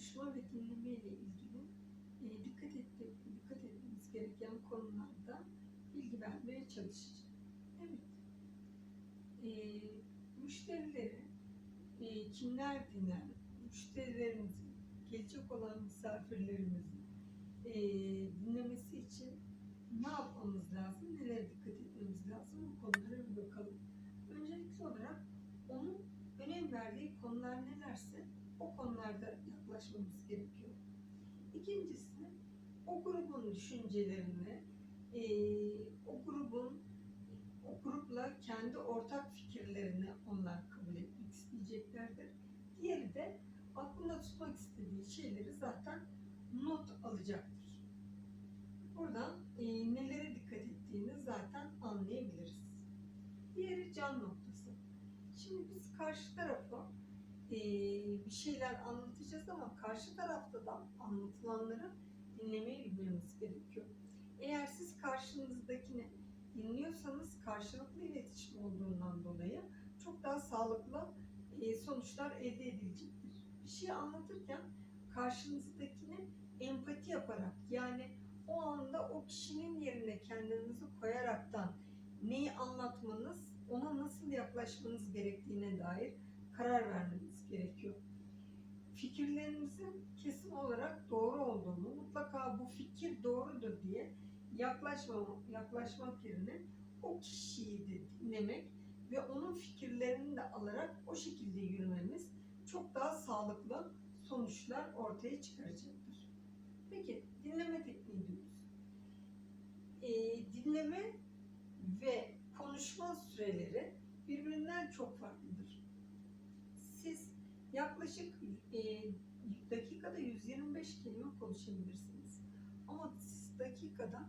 konuşma ve dinleme ile ilgili e, dikkat, etti, dikkat etmemiz gereken konularda bilgi vermeye çalışacağım. Evet. E, müşterileri e, kimler dinler? Müşterilerimizin, gelecek olan misafirlerimizin e, dinlemesi için ne yapmamız lazım? Nelere dikkat etmemiz lazım? Bu konulara bir bakalım. Öncelikli olarak onun önem verdiği konular nelerse o konularda yaklaşmamız gerekiyor. İkincisi o grubun düşüncelerini, eee, o grubun o grupla kendi ortak fikirlerini onlar kabul etmek isteyeceklerdir. Diğeri de aklında tutmak istediği şeyleri zaten not alacaktır. Buradan eee, nelere dikkat ettiğini zaten anlayabiliriz. Diğeri can noktası. Şimdi biz karşı tarafa eee, bir şeyler anlatacağız ama karşı tarafta da anlatılanları dinlemeyi bilmemiz gerekiyor. Eğer siz karşınızdakini dinliyorsanız karşılıklı iletişim olduğundan dolayı çok daha sağlıklı eee, sonuçlar elde edilecektir. Bir şey anlatırken karşınızdakini empati yaparak yani o anda o kişinin yerine kendinizi koyaraktan neyi anlatmanız, ona nasıl yaklaşmanız gerektiğine dair karar vermeniz gerekiyor. Fikirlerinizin kesin olarak doğru olduğunu, mutlaka bu fikir doğrudur diye yaklaşma, yaklaşmak yerine o kişiyi de dinlemek ve onun fikirlerini de alarak o şekilde yürümemiz çok daha sağlıklı sonuçlar ortaya çıkaracaktır. Peki dinleme tekniği diyoruz. Ee, dinleme ve konuşma süreleri birbirinden çok farklıdır. Yaklaşık e, dakikada 125 kelime konuşabilirsiniz. Ama siz dakikada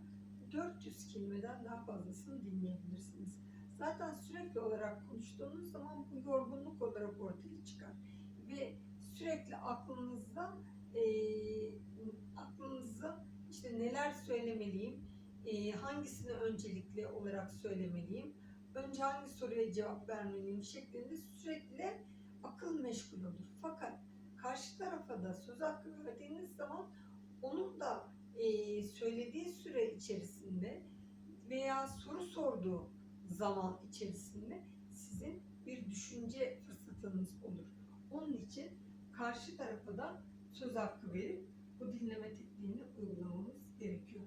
400 kelimeden daha fazlasını dinleyebilirsiniz. Zaten sürekli olarak konuştuğunuz zaman bu yorgunluk olarak ortaya çıkar. Ve sürekli aklınızda e, aklınızda işte neler söylemeliyim, e, hangisini öncelikli olarak söylemeliyim, önce hangi soruya cevap vermeliyim şeklinde sürekli akıl meşgul olur. Fakat karşı tarafa da söz hakkı verdiğiniz zaman onun da e, söylediği süre içerisinde veya soru sorduğu zaman içerisinde sizin bir düşünce fırsatınız olur. Onun için karşı tarafa da söz hakkı verip bu dinleme tekniğini uygulamamız gerekiyor.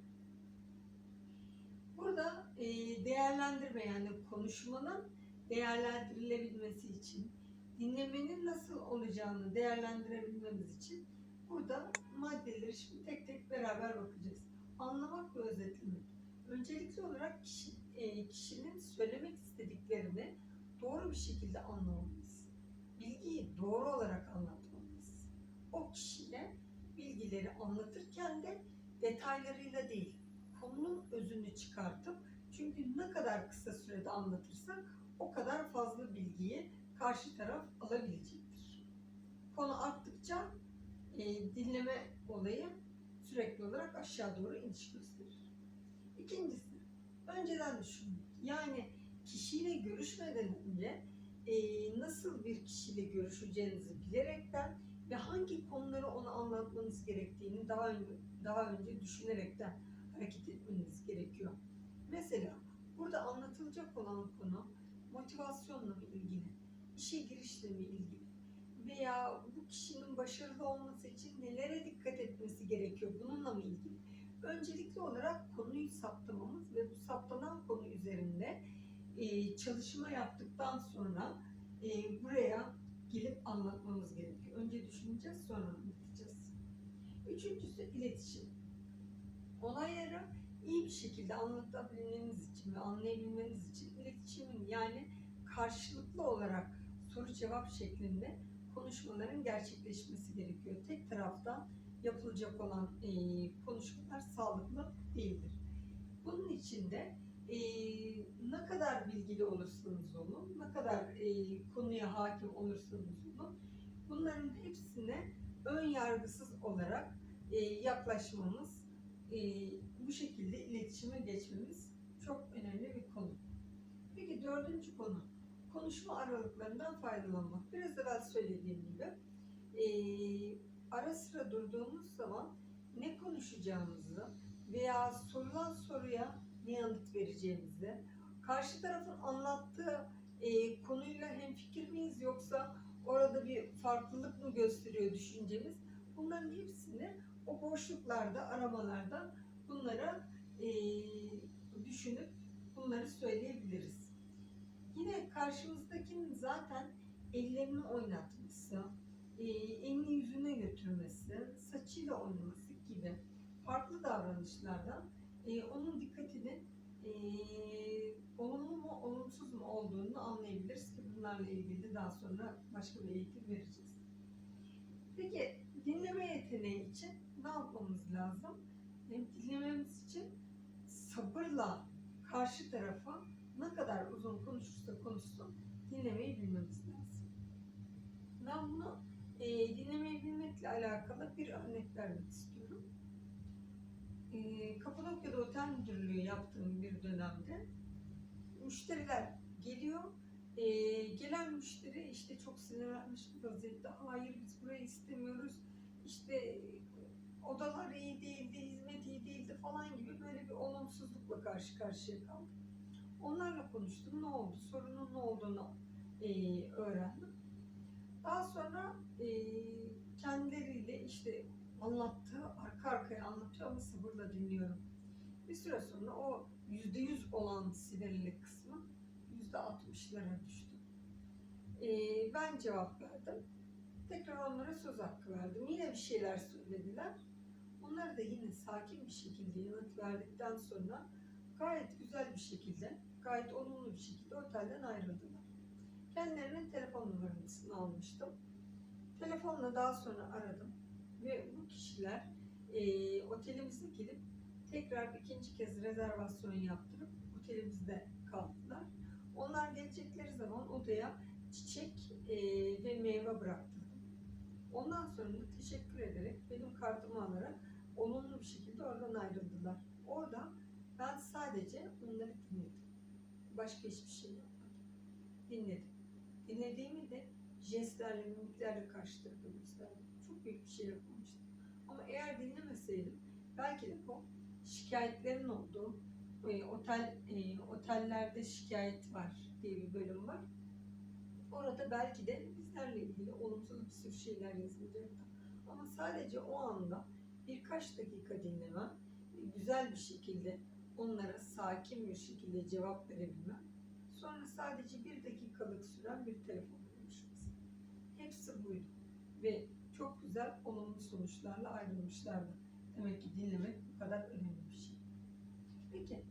Burada e, değerlendirme yani konuşmanın değerlendirilebilmesi için, dinlemenin nasıl olacağını değerlendirebilmemiz için burada maddeleri şimdi tek tek beraber bakacağız. Anlamak ve özetlemek. Öncelikli olarak kişi, e, kişinin söylemek istediklerini doğru bir şekilde anlamamız. Bilgiyi doğru olarak anlatmamız. O kişiye bilgileri anlatırken de detaylarıyla değil, konunun özünü çıkartıp çünkü ne kadar kısa sürede anlatırsak o kadar fazla bilgiyi karşı taraf alabilecektir. Konu arttıkça e, dinleme olayı sürekli olarak aşağı doğru iniş gösterir. İkincisi, önceden düşünmek. Yani kişiyle görüşmeden önce e, nasıl bir kişiyle görüşeceğinizi bilerekten ve hangi konuları ona anlatmanız gerektiğini daha önce, daha önce düşünerekten hareket etmeniz gerekiyor. Mesela burada anlatılacak olan konu motivasyonla ilgili, işe girişle mi ilgili veya bu kişinin başarılı olması için nelere dikkat etmesi gerekiyor bununla mı ilgili? Öncelikli olarak konuyu saptamamız ve bu saptanan konu üzerinde e, çalışma yaptıktan sonra e, buraya gelip anlatmamız gerekiyor. Önce düşüneceğiz sonra anlatacağız. Üçüncüsü iletişim. Olayları iyi bir şekilde anlatabilmeniz için ve anlayabilmeniz için iletişimin yani karşılıklı olarak soru cevap şeklinde konuşmaların gerçekleşmesi gerekiyor. Tek taraftan yapılacak olan e, konuşmalar sağlıklı değildir. Bunun için de e, ne kadar bilgili olursanız olun, ne kadar e, konuya hakim olursanız olun, bunların hepsine ön yargısız olarak e, yaklaşmamız, e, bu şekilde iletişime geçmemiz çok önemli bir konu. Peki dördüncü konu, konuşma aralıklarından faydalanmak. Biraz evvel söylediğim gibi e, ara sıra durduğumuz zaman ne konuşacağımızı veya sorulan soruya ne yanıt vereceğimizi, karşı tarafın anlattığı e, konuyla hemfikir miyiz yoksa orada bir farklılık mı gösteriyor düşüncemiz? Bunların hepsini o boşluklarda, aramalarda bunlara e, düşünüp bunları söyleyebiliriz. Yine karşımızdakinin zaten ellerini oynatması, e, elini yüzüne götürmesi, saçıyla oynaması gibi farklı davranışlardan e, onun dikkatini e, olumlu mu olumsuz mu olduğunu anlayabiliriz ki bunlarla ilgili daha sonra başka bir eğitim vereceğiz. Peki dinleme yeteneği için ne yapmamız lazım? Hem dinlememiz için sabırla karşı tarafa ne kadar uzun konuşursa konuşsun dinlemeyi bilmemiz lazım. Ben bunu e, dinlemeyi bilmekle alakalı bir örnek vermek istiyorum. E, Kapadokya'da otel müdürlüğü yaptığım bir dönemde müşteriler geliyor. E, gelen müşteri işte çok sinirlenmiş bir vaziyette. Hayır biz burayı istemiyoruz. İşte odalar iyi değildi, hizmet iyi değildi falan gibi böyle bir olumsuzlukla karşı karşıya kaldım. Onlarla konuştum. Ne oldu? Sorunun ne olduğunu e, öğrendim. Daha sonra e, kendileriyle işte anlattığı, arka arkaya anlatıyor ama sabırla dinliyorum. Bir süre sonra o yüzde yüz olan sinirlilik kısmı yüzde altmışlara düştü. E, ben cevap verdim. Tekrar onlara söz hakkı verdim. Yine bir şeyler söylediler. Onlar da yine sakin bir şekilde yanıt verdikten sonra gayet güzel bir şekilde, gayet olumlu bir şekilde otelden ayrıldılar. Kendilerinin telefon numarasını almıştım. Telefonla daha sonra aradım ve bu kişiler e, otelimize gelip tekrar ikinci kez rezervasyon yaptırıp otelimizde kaldılar. Onlar gelecekleri zaman odaya çiçek e, ve meyve bıraktırdım. Ondan sonra da teşekkür ederek benim kartımı alarak olumlu bir şekilde oradan ayrıldılar. Orada ben sadece. Başka hiçbir şey yapmadım. Dinledim. Dinlediğimi de jestlerle, mimiklerle karşı tarafa gösterdim. Çok büyük bir şey yapmamıştım. Ama eğer dinlemeseydim belki de bu şikayetlerin olduğu e, otel e, otellerde şikayet var diye bir bölüm var. Orada belki de bizlerle ilgili olumsuz bir sürü şeyler yazılacaktı. Ama sadece o anda birkaç dakika dinlemem, güzel bir şekilde onlara sakin bir şekilde cevap verebilmem. Sonra sadece bir dakikalık süren bir telefon konuşması. Hepsi buydu. Ve çok güzel olumlu sonuçlarla ayrılmışlardı. Demek ki dinlemek bu kadar önemli bir şey. Peki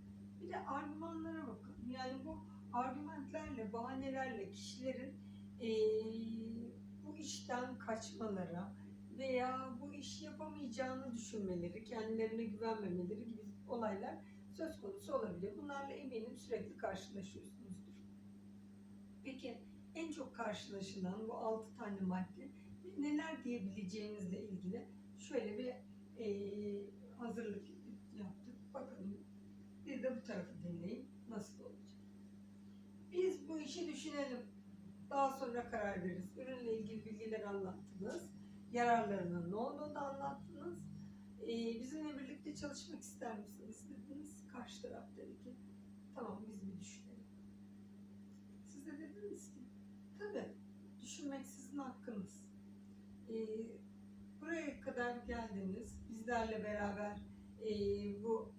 bir de argümanlara bakalım. Yani bu argümanlarla, bahanelerle kişilerin eee, bu işten kaçmalara veya bu işi yapamayacağını düşünmeleri, kendilerine güvenmemeleri gibi olaylar söz konusu olabilir. Bunlarla eminim sürekli karşılaşıyorsunuzdur. Peki en çok karşılaşılan bu altı tane madde neler diyebileceğinizle ilgili şöyle bir eee, hazırlık yaptık. Bakalım bir de bu tarafı dinleyin. Nasıl olacak? Biz bu işi düşünelim. Daha sonra karar veririz. Ürünle ilgili bilgileri anlattınız. Yararlarının ne olduğunu anlattınız. Ee, bizimle birlikte çalışmak ister misiniz dediniz. Karşı taraf dedi ki tamam biz bir düşünelim. Siz de dediniz ki tabii düşünmek sizin hakkınız. Ee, buraya kadar geldiniz. Bizlerle beraber ee, bu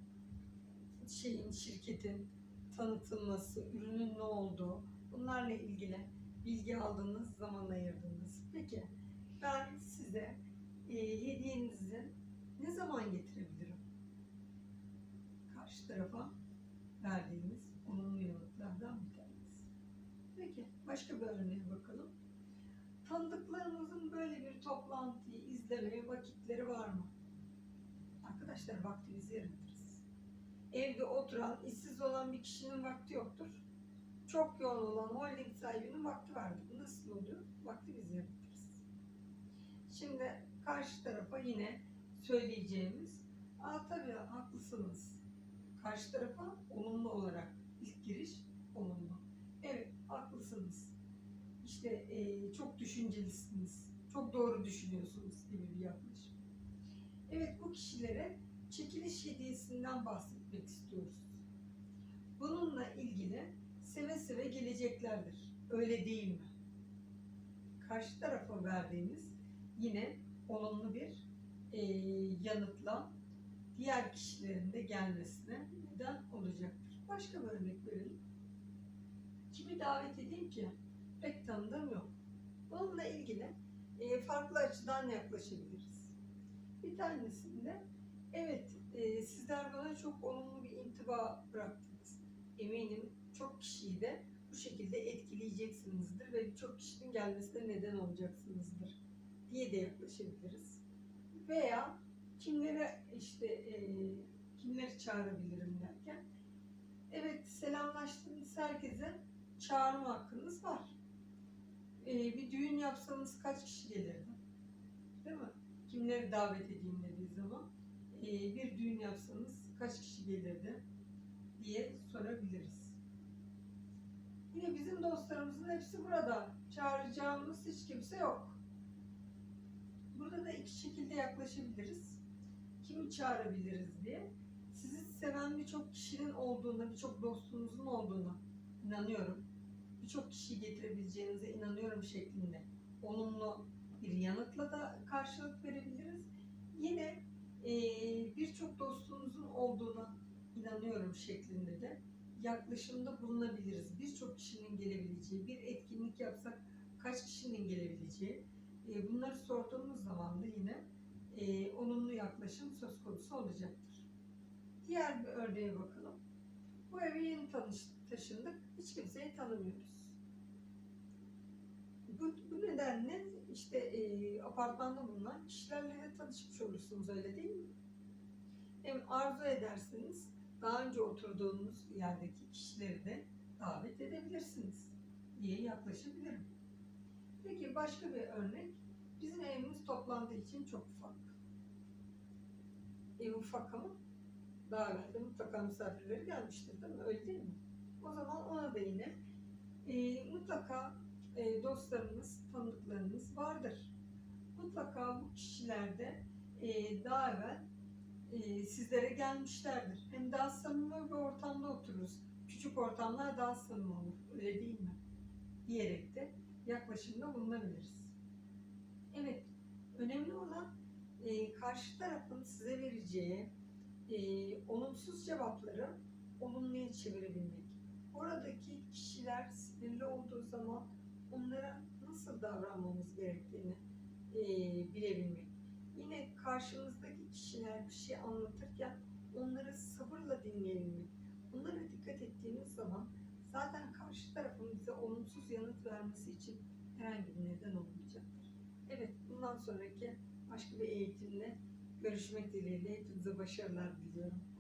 şeyin, şirketin tanıtılması, ürünün ne olduğu, bunlarla ilgili bilgi aldınız, zaman ayırdınız. Peki ben size e, hediyenizi ne zaman getirebilirim? Karşı tarafa verdiğimiz olumlu yanıtlardan bir tanesi. Peki başka bir örneğe bakalım. Tanıdıklarınızın böyle bir toplantıyı izlemeye vakitleri var mı? Arkadaşlar vaktimizi yaratırız. Evde oturan, işsiz olan bir kişinin vakti yoktur. Çok yoğun olan holding sahibinin vakti vardır. Nasıl oluyor? Vakti biz yaratırız. Şimdi karşı tarafa yine söyleyeceğimiz, aa tabii haklısınız. Karşı tarafa olumlu olarak ilk giriş olumlu. Evet haklısınız. İşte eee, çok düşüncelisiniz. Çok doğru düşünüyorsunuz gibi bir yaklaşım. kişilere çekiliş hediyesinden bahsetmek istiyoruz. Bununla ilgili seve seve geleceklerdir. Öyle değil mi? Karşı tarafa verdiğimiz yine olumlu bir e, yanıtla diğer kişilerin de gelmesine neden olacaktır. Başka bir örnek verelim. Kimi davet edeyim ki pek tanıdığım yok. Bununla ilgili e, farklı açıdan yaklaşabiliriz. Bir tanesinde evet e, sizler bana çok olumlu bir intiba bıraktınız. Eminim çok kişiyi de bu şekilde etkileyeceksinizdir ve birçok kişinin gelmesine neden olacaksınızdır diye de yaklaşabiliriz. Veya kimlere işte e, kimleri çağırabilirim derken evet selamlaştığınız herkese çağırma hakkınız var. E, bir düğün yapsanız kaç kişi gelirdi? Değil mi? Kimleri davet edeyim dediği zaman e, bir düğün yapsanız kaç kişi gelirdi diye sorabiliriz. Yine bizim dostlarımızın hepsi burada. Çağıracağımız hiç kimse yok. Burada da iki şekilde yaklaşabiliriz. Kimi çağırabiliriz diye. Sizi seven birçok kişinin olduğuna, birçok dostunuzun olduğuna inanıyorum. Birçok kişiyi getirebileceğinize inanıyorum şeklinde olumlu bir yanıtla da karşılık verebiliriz. Yine eee, birçok dostunuzun olduğuna inanıyorum şeklinde de yaklaşımda bulunabiliriz. Birçok kişinin gelebileceği, bir etkinlik yapsak kaç kişinin gelebileceği, e, bunları sorduğumuz zaman da yine e, olumlu yaklaşım söz konusu olacaktır. Diğer bir örneğe bakalım. Bu eve yeni tanış, taşındık, hiç kimseyi tanımıyoruz. Bu, bu nedenle işte e, apartmanda bulunan kişilerle de tanışmış olursunuz öyle değil mi? Hem arzu ederseniz daha önce oturduğunuz yerdeki kişileri de davet edebilirsiniz diye yaklaşabilirim. Peki başka bir örnek. Bizim evimiz toplantı için çok ufak. Ev ufak ama daha evvel mutlaka misafirleri gelmiştir değil mi? Öyle değil mi? O zaman ona da yine e, mutlaka e, dostlarınız, tanıdıklarınız vardır. Mutlaka bu kişilerde e, daha evvel e, sizlere gelmişlerdir. Hem daha samimi bir ortamda otururuz. Küçük ortamlar daha samimi olur. Öyle değil mi? Diyerek de yaklaşımda bulunabiliriz. Evet, önemli olan e, karşı tarafın size vereceği e, olumsuz cevapları olumluya çevirebilmek. Oradaki kişiler sinirli olduğu zaman onlara nasıl davranmamız gerektiğini e, bilebilmek. Yine karşımızdaki kişiler bir şey anlatırken onları sabırla dinleyebilmek. Onlara dikkat ettiğimiz zaman zaten karşı tarafın bize olumsuz yanıt vermesi için herhangi bir neden olmayacaktır. Evet, bundan sonraki başka bir eğitimle görüşmek dileğiyle hepinize başarılar diliyorum.